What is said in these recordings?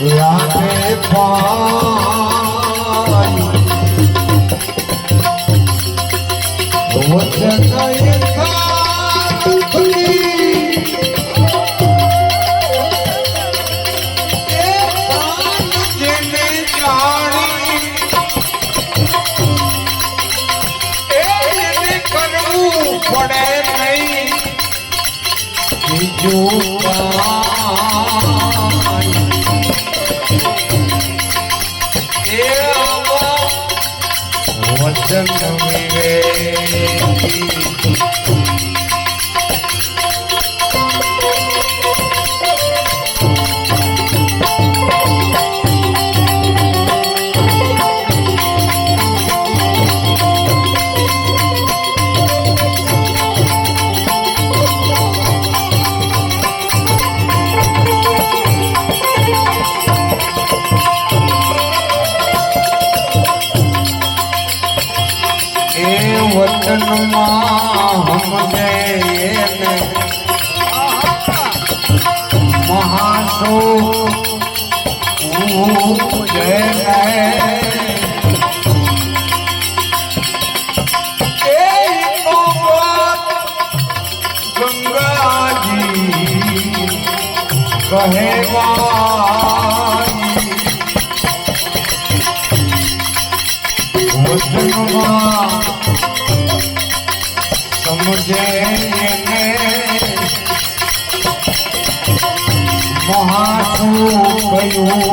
લાગે વચન વિવેકી. એ વચનમાં હમને મહાસો જય ગંગાજી વચનમાં સમજે એને મહાસુ કયું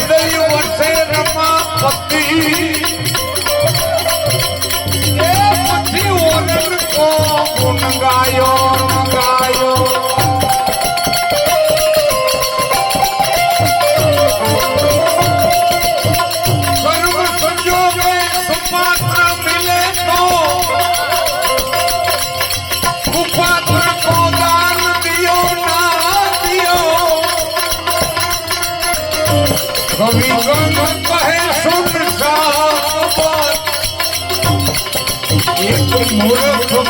જેને હૃદય વસે રમાપતિ એ પછી ગુણ ગાયો ગાયો. मूरख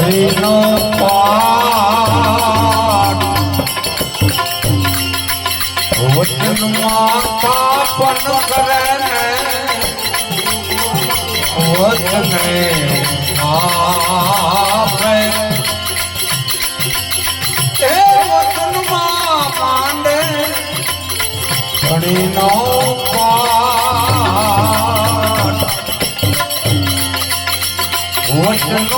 હરિનો પાઠ વચનમાં સ્થાપન કરે ને વચને આપે એ વચનમાં માંડે હરિનો પાઠ. વચનો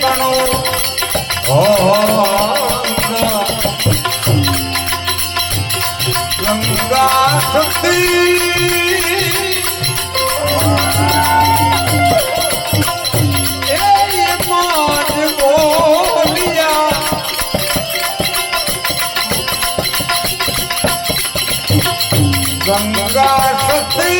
કણો ગંગા શક્તિ ગંગા શક્તિ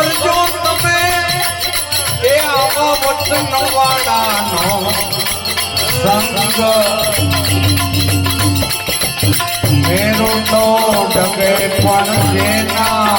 કરજો તમે. એ આવા વચન વાળાનો સંગ. મેરો તો ડગે પણ જેના